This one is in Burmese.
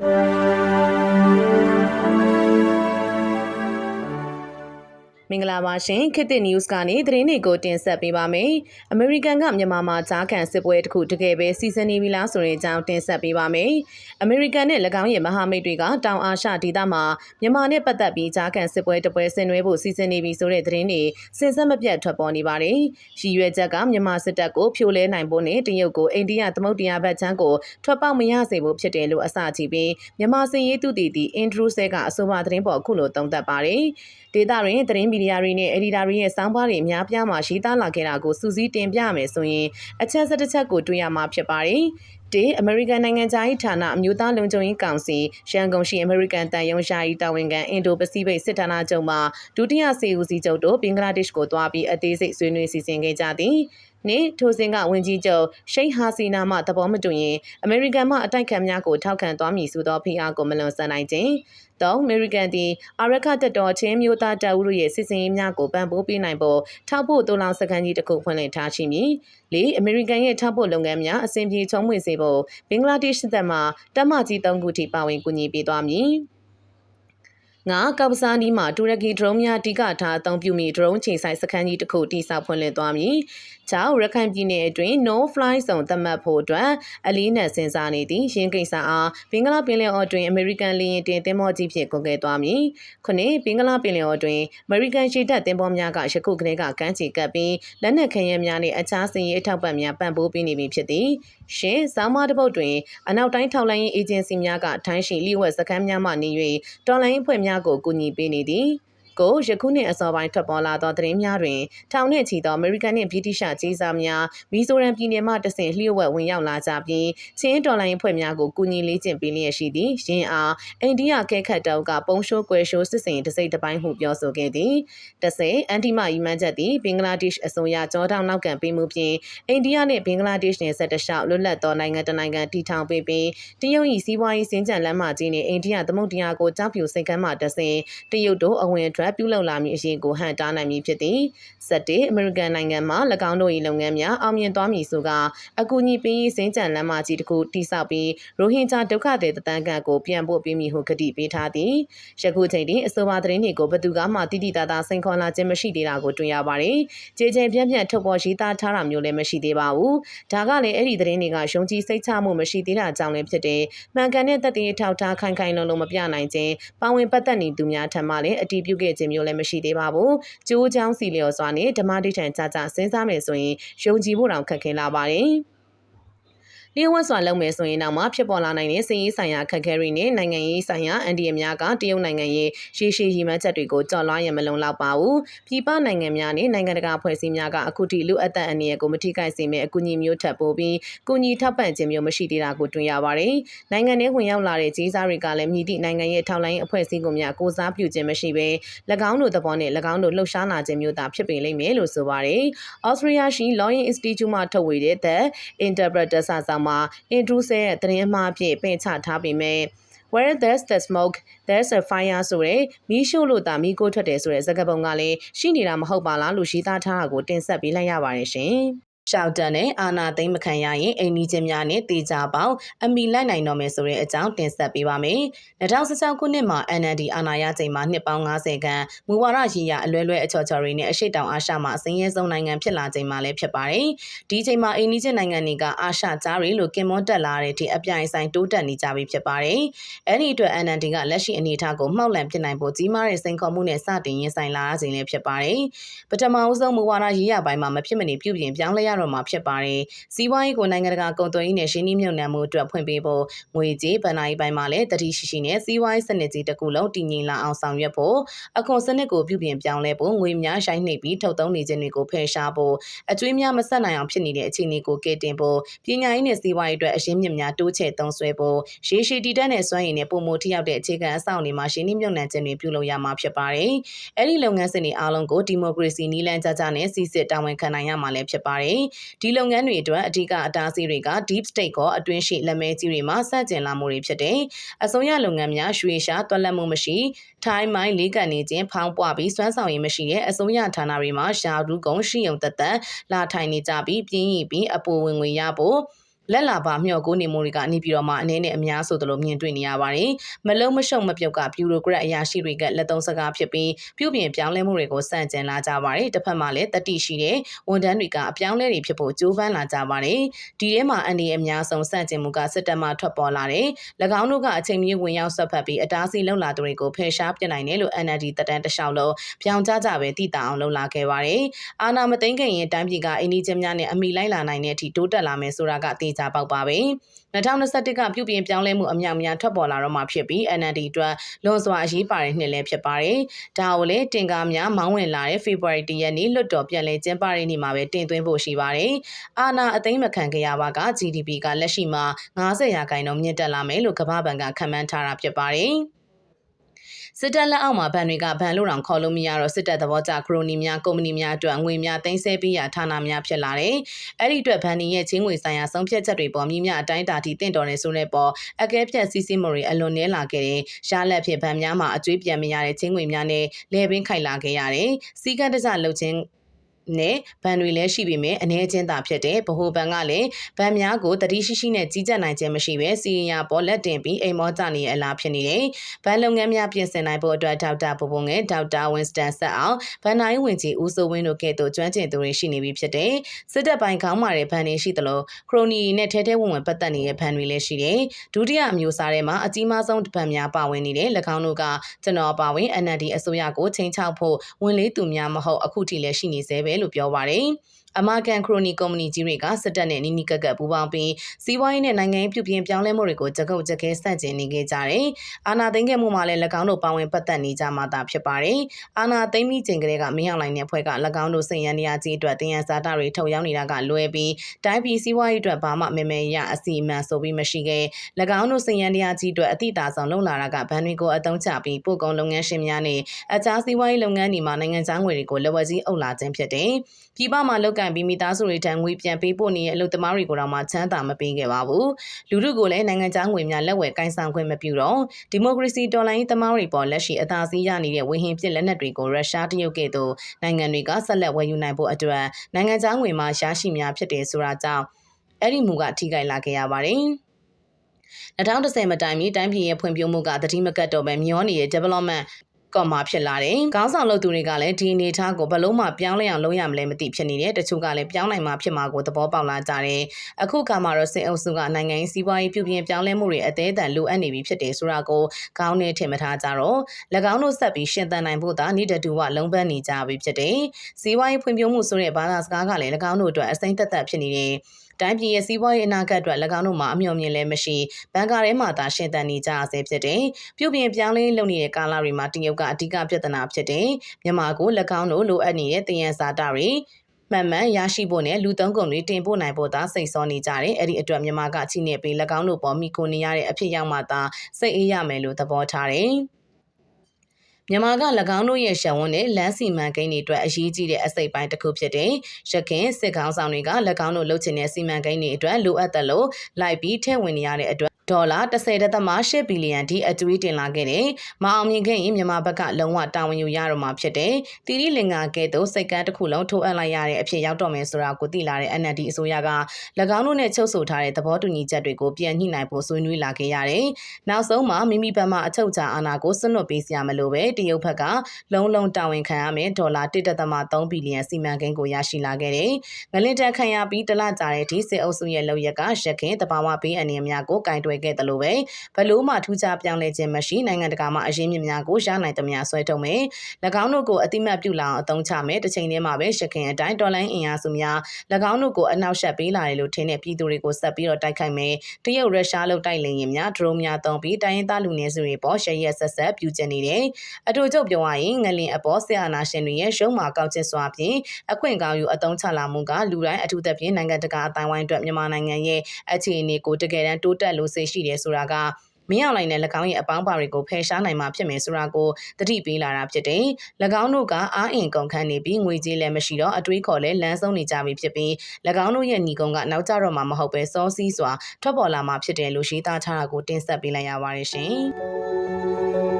you မင်္ဂလာပါရှင်ခေတ်သစ် news ကနေသတင်းတွေကိုတင်ဆက်ပေးပါမယ်။ American ကမြန်မာမှာကြားခံစစ်ပွဲတစ်ခုတကယ်ပဲစီစဉ်နေပြီလားဆိုတဲ့အကြောင်းတင်ဆက်ပေးပါမယ်။ American နဲ့၎င်းရဲ့မဟာမိတ်တွေကတောင်အာရှဒေသမှာမြန်မာနဲ့ပတ်သက်ပြီးကြားခံစစ်ပွဲတစ်ပွဲဆင်နွှဲဖို့စီစဉ်နေပြီဆိုတဲ့သတင်းတွေစဉ်ဆက်မပြတ်ထွက်ပေါ်နေပါတယ်။ရည်ရွယ်ချက်ကမြန်မာစစ်တပ်ကိုဖြိုလဲနိုင်ဖို့နဲ့တရုတ်ကိုအိန္ဒိယသမုဒ္ဒရာဘက်ခြမ်းကိုထွက်ပေါက်မရစေဖို့ဖြစ်တယ်လို့အစချီပြီးမြန်မာစင်ရေးသူတည်တည်အင်ဒရူးဆဲကအဆိုပါသတင်းပေါ်အခုလိုသုံးသပ်ပါတယ်။ ဒေတာတွင်သတင်းမီဒီယာတွေနဲ့အက်ဒီတာတွေရဲ့စောင်းပါးတွေအများပြားမှာရေးသားလာခဲ့တာကိုစူးစီးတင်ပြမယ်ဆိုရင်အချက်စတစ်ချက်ကိုတွေ့ရမှာဖြစ်ပါတယ်။တေအမေရိကန်နိုင်ငံသား၏ဌာနအမျိုးသားလုံခြုံရေးကောင်စီရန်ကုန်ရှိအမေရိကန်တန်ယုံရှား၏တာဝန်ခံအင်ဒိုပစိဖိတ်စစ်ဌာနချုပ်မှဒုတိယစေဦးစီးချုပ်တို့ဘင်္ဂလားဒေ့ရှ်ကိုသွားပြီးအသေးစိတ်ဆွေးနွေးစီစဉ်ခဲ့ကြသည် နှင့်ထိုစဉ်ကဝန်ကြီးချုပ်ရှိတ်ဟာစီနာမှသဘောမတူရင်အမေရိကန်မှအတိုက်ခံများကိုထောက်ခံသွားမည်ဆိုသောဖိအားကိုမလွန်ဆန်နိုင်ခြင်းတော့အမေရိကန်သည်အာရခတက်တော်ချင်းမျိုးသားတပ်ဦးတို့ရဲ့စစ်စင်ရေးများကိုပံ့ပိုးပေးနိုင်ဖို့ထောက်ဖို့တိုးလောင်စကန်ကြီးတစ်ခုဖွင့်လှစ်ထားရှိမည်။လေအမေရိကန်ရဲ့ထောက်ဖို့လုပ်ငန်းများအစဉ်ပြေချုံးမွေစေဖို့ဘင်္ဂလားဒေ့ရှ်တပ်မှတပ်မကြီး၃ခုထိပါဝင်ကူညီပေးသွားမည်။ငါကောက်ပစားနီးမှာတူရကီဒရုန်းများတိကထားအသုံးပြုမိဒရုန်းချိန်ဆိုင်စခန်းကြီးတစ်ခုတိစောက်ဖွင့်လှစ်သွားမည်။ ကြောင့်ရခိုင်ပြည်နယ်အတွင်း no fly zone သတ်မှတ်ဖို့အတွက်အလေးနက်စဉ်းစားနေသည့်ရင်းကိစ္စအားဘင်္ဂလားပင်လယ်အော်တွင်အမေရိကန်လေယာဉ်တင်သင်္ဘောကြီးဖြင့်ကုန်ကဲသွားမည်။ခုနှစ်ဘင်္ဂလားပင်လယ်အော်တွင်အမေရိကန်ရှေတပ်သင်္ဘောများကယခုကလေးကကမ်းခြေကပ်ပြီးလက်နက်ခဲယမ်းများနှင့်အခြားစင်ရေးအထောက်ပံ့များပံ့ပိုးပေးနေပြီဖြစ်သည်။ရှင်းစောင်းမတပုတ်တွင်အနောက်တိုင်းထောက်လိုင်းရေးအေဂျင်စီများကထိုင်းရှိလျှို့ဝှက်စခန်းများမှနေ၍တော်လိုင်းအဖွဲ့များကိုကူညီပေးနေသည်။ ကိုယခုနှစ်အစောပိုင်းထွက်ပေါ်လာသောသတင်းများတွင်ထောင်နှင့်ချီသောအမေရိကန်နှင့်ဗြိတိရှကြီးစားများမီဇိုရမ်ပြည်နယ်မှတဆင့်လျှို့ဝှက်ဝင်ရောက်လာကြပြီးချင်းတော်လိုင်းအဖွဲ့များကိုကူညီလေးကျင့်ပေးလျက်ရှိသည်ရင်းအားအိန္ဒိယကဲခတ်တောက်ကပုံရှိုးကွယ်ရှိုးစစ်စင်တစိမ့်တစ်ပိုင်းဟုပြောဆိုခဲ့သည်တဆင်အန်တီမာယီမန်ချက်သည်ဘင်္ဂလားဒေ့ရှ်အစိုးရကြောတောင်နောက်ကန်ပေးမှုဖြင့်အိန္ဒိယနှင့်ဘင်္ဂလားဒေ့ရှ်နယ်ဆက်တလျှောက်လွတ်လပ်သောနိုင်ငံတနိုင်ငံတည်ထောင်ပေးပြီးတရုတ်၏စီးပွားရေးစင်ကြံလမ်းမကြီးနှင့်အိန္ဒိယသမုဒ္ဒရာကိုကြောက်ပြူစိတ်ကမ်းမှတဆင်တရုတ်တို့အဝင်ထွက်ပြုလုပ်လာမည်ရေးကိုဟန်တားနိုင်မည်ဖြစ်သည်။ဆက်တဲ့အမေရိကန်နိုင်ငံမှာ၎င်းတို့၏လုပ်ငန်းများအောင်မြင်သွားမည်ဆိုကအကူအညီပေးရေးစင်ကြံလမ်းမကြီးတစ်ခုတိစောက်ပြီးရိုဟင်ဂျာဒုက္ခသည်တသန်းကန်ကိုပြန်ပို့ပေးမည်ဟုကတိပေးထားသည်။ယခုချိန်တွင်အဆိုပါသတင်းတွေကိုဘသူကမှတိတိတသားစိန်ခေါ်လာခြင်းမရှိသေးတာကိုတွေ့ရပါတယ်။ကြေကြေပြန့်ပြန့်ထုတ်ပေါ်ရေးသားထားတာမျိုးလည်းမရှိသေးပါဘူး။ဒါကလည်းအဲ့ဒီသတင်းတွေကယုံကြည်စိတ်ချမှုမရှိသေးတာကြောင့်လည်းဖြစ်တယ်။မှန်ကန်တဲ့သက်သေထောက်ထားခိုင်ခိုင်လုံလုံမပြနိုင်ခြင်းပါဝင်ပတ်သက်နေသူများထံမှလည်းအတီးပြုခဲ့ခြင်းမျိုးလည်းမရှိသေးပါဘူး။ကျိုးချောင်းစီလျော်စွာနဲ့ဓမ္မဒိဋ္ဌံကြကြစဉ်းစားမယ်ဆိုရင်ယုံကြည်ဖို့တောင်ခက်ခဲလာပါတယ်။ လျှို့ဝှက်စွာလုပ်မယ်ဆိုရင်တော့မှဖြစ်ပေါ်လာနိုင်တဲ့စီးရေးဆိုင်ရာခက်ခဲတွေနဲ့နိုင်ငံရေးဆိုင်ရာအန်ဒီအများကတရုတ်နိုင်ငံရဲ့ရှေးရှေးရည်မှန်းချက်တွေကိုကြော်လွှားရမလုံလောက်ပါဘူး။ပြည်ပနိုင်ငံများနဲ့နိုင်ငံတကာဖွဲ့စည်းများကအခုထိလူအပ်သက်အန္တရာယ်ကိုမထိခိုက်စေမယ့်အကူအညီမျိုးထပ်ပိုးပြီးကူညီထောက်ပံ့ခြင်းမျိုးမရှိသေးတာကိုတွေ့ရပါတယ်။နိုင်ငံထဲဝင်ရောက်လာတဲ့ကြီးစားတွေကလည်းမြည်သည့်နိုင်ငံရဲ့ထောက်လိုင်းအဖွဲ့အစည်းကိုများကိုစားပြုခြင်းမရှိဘဲ၎င်းတို့သဘောနဲ့၎င်းတို့လှုပ်ရှားလာခြင်းမျိုးသာဖြစ်ပေလိမ့်မယ်လို့ဆိုပါတယ်။ Australia ရှိ Lawyer Institute မှထုတ်ဝေတဲ့ The Interpreter စာဆောင်မှာ Andrews ရဲ့သတင်းမှားအဖြစ်ပင်ချထားပေမဲ့ where there's the smoke there's a fire ဆိုတဲ့မီးရှို့လို့တာမီးကိုထွက်တယ်ဆိုတဲ့စကားပုံကလည်းရှိနေတာမဟုတ်ပါလားလို့ရေးသားထားတာကိုတင်ဆက်ပေးလိုက်ရပါတယ်ရှင်။ ရှောက်တန်နဲ့အာနာသိမ့်မခံရရင်အိမ်နီးချင်းများနဲ့တေချာပေါင်းအမိလိုက်နိုင်တော့မယ်ဆိုတဲ့အကြောင်းတင်ဆက်ပေးပါမယ်။2016ခုနှစ်မှာ NLD အာဏာရချိန်မှာနှစ်ပေါင်း90ခန့်မူဝါဒရေးရအလွဲလွဲအချော်ချော်တွေနဲ့အရှိတောင်အာရှမှာအစင်းရဲဆုံးနိုင်ငံဖြစ်လာချိန်မှာလည်းဖြစ်ပါတယ်။ဒီချိန်မှာအိမ်နီးချင်းနိုင်ငံတွေကအာရှကြားတွေလို့ကင်မွန်တက်လာတဲ့အထိအပြိုင်ဆိုင်တိုးတက်နေကြပြီဖြစ်ပါတယ်။အဲဒီအတွက် NLD ကလက်ရှိအနေအထားကိုမှောက်လန့်ပြစ်နိုင်ဖို့ကြီးမားတဲ့စိန်ခေါ်မှုနဲ့စတင်ရင်ဆိုင်လာရခြင်းလည်းဖြစ်ပါတယ်။ပထမအဆုံးမူဝါဒရေးရပိုင်းမှာမဖြစ်မနေပြုပြင်ပြောင်းလဲရတော့မှာဖြစ်ပါတယ်။စီးပွားရေးကိုနိုင်ငံတကာကုန်သွယ်ရေးနဲ့ရှင်းနှီးမြှုပ်နှံမှုအတွက်ဖွင့်ပေးဖို့ငွေကြေးဗဏ္ဍာရေးပိုင်းမှာလည်းတတိရှိရှိနဲ့စီးပွားရေးစနစ်ကြီးတစ်ခုလုံးတည်ငြိမ်လာအောင်ဆောင်ရွက်ဖို့အခွန်စနစ်ကိုပြုပြင်ပြောင်းလဲဖို့ငွေများရှိုင်းနှိပ်ပြီးထုတ်သုံးနေခြင်းတွေကိုဖယ်ရှားဖို့အကျွေးများမဆက်နိုင်အောင်ဖြစ်နေတဲ့အခြေအနေကိုကဲတင်ဖို့ပညာရေးနဲ့စီးပွားရေးအတွက်အရှင်းမြင့်များတိုးချဲ့သုံးစွဲဖို့ရေရှည်တည်တတ်တဲ့စွမ်းရည်နဲ့ပုံမထိရောက်တဲ့အခြေခံအဆောက်အအုံတွေမှာရှင်းနှီးမြှုပ်နှံခြင်းတွေပြုလုပ်ရမှာဖြစ်ပါတယ်။အဲဒီလုပ်ငန်းစဉ်တွေအားလုံးကိုဒီမိုကရေစီနည်းလမ်းကြကြနဲ့စီစစ်တာဝန်ခံနိုင်ရမှာလည်းဖြစ်ပါတယ်။ဒီလုပ်ငန်းတွေအတွက်အဓိကအတားအဆီးတွေက deep state ကောအတွင်းရှိလက်မဲကြီးတွေမှာစတင်လာမှုတွေဖြစ်တယ်။အစိုးရလုပ်ငန်းများရွှေရှားတွက်လက်မှုမရှိထိုင်းမိုင်းလေးကန်နေခြင်းဖောင်းပွားပြီးစွမ်းဆောင်ရည်မရှိတဲ့အစိုးရဌာနတွေမှာရှာရူးကုံရှိုံသက်သက်လာထိုင်နေကြပြီးပြင်းရည်ပြီးအပေါ်ဝင်ငွေရဖို့ လက်လာပါမျှော်ကိုနေမှုတွေကနေပြည်တော်မှာအနေနဲ့အများဆိုသလိုမြင်တွေ့နေရပါတယ်။မလုံးမရှုံမပြုတ်ကဘျူရိုကရက်အရာရှိတွေကလက်သုံးစကားဖြစ်ပြီးပြုပြင်ပြောင်းလဲမှုတွေကိုစန့်ကျင်လာကြပါတယ်။တစ်ဖက်မှာလည်းတတိရှိတဲ့ဝန်ထမ်းတွေကအပြောင်းလဲတွေဖြစ်ဖို့ကြိုးပမ်းလာကြပါတယ်။ဒီထဲမှာအန်ဒီအများဆုံးစန့်ကျင်မှုကစစ်တပ်မှထွက်ပေါ်လာတယ်။၎င်းတို့ကအချိန်မြေဝင်ရောက်ဆက်ဖက်ပြီးအတားဆီးလှုပ်လာသူတွေကိုဖယ်ရှားပြနိုင်တယ်လို့ NLD တပ်တန်းတလျှောက်လုံးပြောင်းကြကြပဲတည်တာအောင်လှုပ်လာခဲ့ပါတယ်။အာနာမသိန်းခင်ရင်တိုင်းပြည်ကအင်းဒီချင်းများနဲ့အမိလိုက်လာနိုင်တဲ့အထိတိုးတက်လာမယ်ဆိုတာကသိကြပေါက်ပါပဲ2021ကပြုပြင်ပြောင်းလဲမှုအမြောက်များထွက်ပေါ်လာတော့မှဖြစ်ပြီး NLD အတွက်လွန်စွာအရေးပါတဲ့နှစ်လည်းဖြစ်ပါတယ်။ဒါကိုလည်းတင်ကားများမောင်းဝင်လာတဲ့ February 1ရက်နေ့လွတ်တော်ပြန်လည်ကျင်းပတဲ့နေ့မှာပဲတင်သွင်းဖို့ရှိပါတယ်။အာနာအသိမ်းမခံကြရပါက GDP ကလက်ရှိမှာ90ရာခိုင်နှုန်းမြင့်တက်လာမယ်လို့ကမ္ဘာ့ဘဏ်ကခန့်မှန်းထားတာဖြစ်ပါတယ်။ စစ်တပ်လက်အောက်မှာဗန်တွေကဗန်လို့တောင်ခေါ်လို့မရတော့စစ်တပ်သဘောကျခရိုနီများကုမ္ပဏီများအတွက်ငွေများသိမ်းဆည်းပေးရဌာနများဖြစ်လာတယ်။အဲ့ဒီအတွက်ဗန်ဒီရဲ့ချင်းငွေဆိုင်ရာဆုံးဖြတ်ချက်တွေပေါ်မြင့်မြအတိုင်းတာထိတင့်တော်နေဆိုတဲ့ပေါ်အကဲဖြတ်စီးစီးမှုတွေအလွန်နည်းလာခဲ့တယ်။ရှားလက်ဖြစ်ဗန်များမှာအကျွေးပြန်မရတဲ့ချင်းငွေများနဲ့လဲပင်ခိုက်လာခဲ့ရတယ်။စီကံတကြလှုပ်ချင်း နဲ့ဗန်တွေလည်းရှိပေမဲ့အနေချင်းသာဖြစ်တဲ့ဗဟိုဘဏ်ကလည်းဗန်များကိုတတိရှိရှိနဲ့ကြီးကြပ်နိုင်ခြင်းမရှိဘဲစီရင်ရပေါ်လက်တင်ပြီးအိမ်မောကြနေအလားဖြစ်နေတယ်။ဗန်လုပ်ငန်းများပြင်ဆင်နိုင်ဖို့အတွက်ဒေါက်တာဘဘုံငယ်ဒေါက်တာဝင်းစတန်ဆက်အောင်ဗန်နိုင်ဝင်ကြီးဦးစိုးဝင်းတို့ကဲ့သို့ကျွမ်းကျင်သူတွေရှိနေပြီဖြစ်တယ်။စစ်တပ်ပိုင်းခေါင်းမာတဲ့ဗန်တွေရှိသလိုခရိုနီနဲ့ထဲထဲဝင်ဝင်ပတ်သက်နေတဲ့ဗန်တွေလည်းရှိတယ်။ဒုတိယအမျိုးအစားထဲမှာအကြီးမားဆုံးဗန်များပါဝင်နေတယ်။၎င်းတို့ကကျွန်တော်ပါဝင် NLD အစိုးရကိုချိန်ချောက်ဖို့ဝင်လေးသူများမဟုတ်အခုထိလည်းရှိနေသေးပဲလို့ပြောပါတယ်။ အမာကန်ခရိုနီကုမ္ပဏီကြီးတွေကစစ်တပ်နဲ့နီးနီးကပ်ကပ်ပူးပေါင်းပြီးစီးပွားရေးနဲ့နိုင်ငံရေးပြုပြင်ပြောင်းလဲမှုတွေကိုကြကုတ်ကြခဲဆန့်ကျင်နေခဲ့ကြတယ်။အာဏာသိမ်းခဲ့မှုမှာလည်း၎င်းတို့ပါဝင်ပတ်သက်နေကြမှာသာဖြစ်ပါတယ်။အာဏာသိမ်းပြီးချိန်ကလေးကမင်းအောင်လှိုင်တဲ့ဖွဲ့က၎င်းတို့စိတ်ရန်တရားကြီးအတွက်တင်ရစာတာတွေထုတ်ရောက်နေတာကလွဲပြီးတိုင်းပြည်စီးပွားရေးအတွက်ဘာမှမမဲရအစီအမံဆိုပြီးမရှိခဲ့၎င်းတို့စိတ်ရန်တရားကြီးအတွက်အတိအသာဆုံးလုံလာတာကဗန်တွေကိုအသုံးချပြီးပို့ကုန်လုပ်ငန်းရှင်များနဲ့အခြားစီးပွားရေးလုပ်ငန်းတွေမှာနိုင်ငံခြားငွေတွေကိုလက်ဝဲကြီးအုပ်လာခြင်းဖြစ်တယ်။ပြည်ပမှာလုပ်ကန်ပြီးမိသားစုတွေထံငွေပြန်ပေးဖို့နေတဲ့အလုပ်သမားတွေကိုတော့မှချမ်းသာမပေးခဲ့ပါဘူးလူထုကိုလည်းနိုင်ငံခြားငွေများလက်ဝယ်ကိုင်ဆောင်ခွင့်မပြုတော့ဒီမိုကရေစီတော်လှန်ရေးသမားတွေပေါ်လက်ရှိအသာစီးရနေတဲ့ဝေဟင်ပြစ်လက်နက်တွေကိုရုရှားတရုတ်ကဲ့သို့နိုင်ငံတွေကဆက်လက်ဝယ်ယူနိုင်ဖို့အတွက်နိုင်ငံခြားငွေမှာရရှိများဖြစ်တယ်ဆိုတာကြောင့်အဲ့ဒီမူကထိခိုက်လာခဲ့ရပါတယ်2010မတိုင်မီတိုင်းပြည်ရဲ့ဖွံ့ဖြိုးမှုကတတိမကတ်တော့ပဲမျောနေတဲ့ development ကော့မှာဖြစ်လာတယ်။ခေါင်းဆောင်လုပ်သူတွေကလည်းဒီအနေထားကိုဘလို့မှပြောင်းလဲအောင်လုပ်ရမလဲမသိဖြစ်နေတယ်။တချို့ကလည်းပြောင်းနိုင်မှာဖြစ်မှာကိုသဘောပေါက်လာကြတယ်။အခုကမှတော့စစ်အုပ်စုကနိုင်ငံရေးစီးပွားရေးပြုပြင်ပြောင်းလဲမှုတွေအသေးအတန်လိုအပ်နေပြီဖြစ်တယ်ဆိုတာကိုခေါင်းနဲ့ထင်မထားကြတော့၎င်းတို့ဆက်ပြီးရှင်းသန်နိုင်ဖို့သာနေတတူဝလုံးပန်းနေကြပြီဖြစ်တယ်။စီးပွားရေးဖွံ့ဖြိုးမှုဆိုတဲ့ဘာသာစကားကလည်း၎င်းတို့အတွက်အစိမ့်သက်သက်ဖြစ်နေတယ်။ တိုင်းပြည်ရဲ့စီးပွားရေးအနာဂတ်အတွက်၎င်းတို့မှာအမျှော်မြင်လည်းမရှိဘဏ်ကာထဲမှာသာရှင်းတန်နေကြဆဲဖြစ်တယ်။ပြုပြင်ပြောင်းလဲလုပ်နေတဲ့ကာလတွေမှာတရုတ်ကအဓိကပြဿနာဖြစ်တယ်။မြန်မာကို၎င်းတို့လိုအပ်နေတဲ့တယံဇာတာတွေမှန်မှန်ရရှိဖို့နဲ့လူသုံးကုန်တွေတင်ပို့နိုင်ဖို့သာစိတ်ဆောနေကြတယ်အဲ့ဒီအတွက်မြန်မာကချိနေပေး၎င်းတို့ပေါ်မိကိုနေရတဲ့အဖြစ်ရောက်မှသာစိတ်အေးရမယ်လို့သဘောထားတယ်။ မြန်မာက၎င်းတို့ရဲ့ရှံဝန်းနဲ့လမ်းစီမံကိန်းတွေအတွက်အရေးကြီးတဲ့အစိတ်ပိုင်းတစ်ခုဖြစ်တဲ့ရခင်စစ်ကောင်ဆောင်တွေက၎င်းတို့လုပ်ချင်တဲ့စီမံကိန်းတွေအတွက်လိုအပ်တယ်လို့လိုက်ပြီးထည့်ဝင်နေရတဲ့အတွက် ဒေါ်လာ10.8ဘီလီယံထိအကျွေးတင်လာခဲ့တယ်။မအောင်မြင်ခဲ့ရင်မြန်မာဘက်ကလုံးဝတာဝန်ယူရတော့မှာဖြစ်တယ်။တီရီလင်္ကာကဲ့သို့စိတ်ကန်းတစ်ခုလုံးထိုးအပ်လိုက်ရတဲ့အဖြစ်ရောက်တော့မယ်ဆိုတာကိုသိလာတဲ့ NLD အစိုးရက၎င်းတို့နဲ့ချုပ်ဆိုထားတဲ့သဘောတူညီချက်တွေကိုပြန်ညှိနှိုင်းဖို့ဆွေးနွေးလာခဲ့ရတယ်။နောက်ဆုံးမှာမိမိဘက်မှအချုပ်ချာအာဏာကိုစွန့်လွတ်ပေးစရာမလိုပဲတရုတ်ဘက်ကလုံးလုံးတာဝန်ခံရမယ်ဒေါ်လာ1.3ဘီလီယံစီမံကိန်းကိုရရှိလာခဲ့တယ်။ငလင်တန်ခံရပြီးတလကြာတဲ့အထိစစ်အုပ်စုရဲ့လုပ်ရက်ကရခင်တဘာဝပေးအနေအများကိုကင်တွယ်ခဲ့တယ်လို့ပဲဘလို့မှထူးခြားပြောင်းလဲခြင်းမရှိနိုင်ငံတကာမှာအရင်းမြစ်များကိုရနိုင်သမျှဆွဲထုတ်မယ်၎င်းတို့ကိုအတိမတ်ပြုလာအောင်အသုံးချမယ်တစ်ချိန်တည်းမှာပဲရှခင်အတိုင်းတော်လိုင်းအင်အားစုများ၎င်းတို့ကိုအနောက်ရှက်ပေးလာတယ်လို့ထင်တဲ့ပြည်သူတွေကိုဆက်ပြီးတော့တိုက်ခိုက်မယ်တရုတ်ရုရှားလို့တိုက်လင်ရင်များဒရုန်းများသုံးပြီးတိုင်းရင်းသားလူနည်းစုတွေပေါ်ရှရရက်ဆက်ဆက်ပြုကျင်နေတယ်အတူချုပ်ပြောရရင်ငလင်အပေါ်ဆရာနာရှင်တွေရဲ့ရုံးမာကောက်ချက်စွာဖြင့်အခွင့်ကောင်းယူအသုံးချလာမှုကလူတိုင်းအထူးသဖြင့်နိုင်ငံတကာအတိုင်းဝိုင်းအတွက်မြန်မာနိုင်ငံရဲ့အခြေအနေကိုတကယ်တမ်းတိုးတက်လို့စိတ်ရှိတယ်ဆိုတာကမင်းအောင်လှိုင်နဲ့၎င်းရဲ့အပေါင်းပါတွေကိုဖယ်ရှားနိုင်မှာဖြစ်မယ်ဆိုတာကိုတတိပေးလာတာဖြစ်တယ်။၎င်းတို့ကအားအင်ကုန်ခန်းနေပြီးငွေကြေးလည်းမရှိတော့အတွေးခေါ်လည်းလမ်းဆုံးနေကြပြီဖြစ်ပြီး၎င်းတို့ရဲ့ညီကုန်းကနောက်ကျတော့မှမဟုတ်ပဲစောစီးစွာထွက်ပေါ်လာမှာဖြစ်တယ်လို့ရှင်းသားထားတာကိုတင်ဆက်ပေးလိုက်ရပါတယ်ရှင်။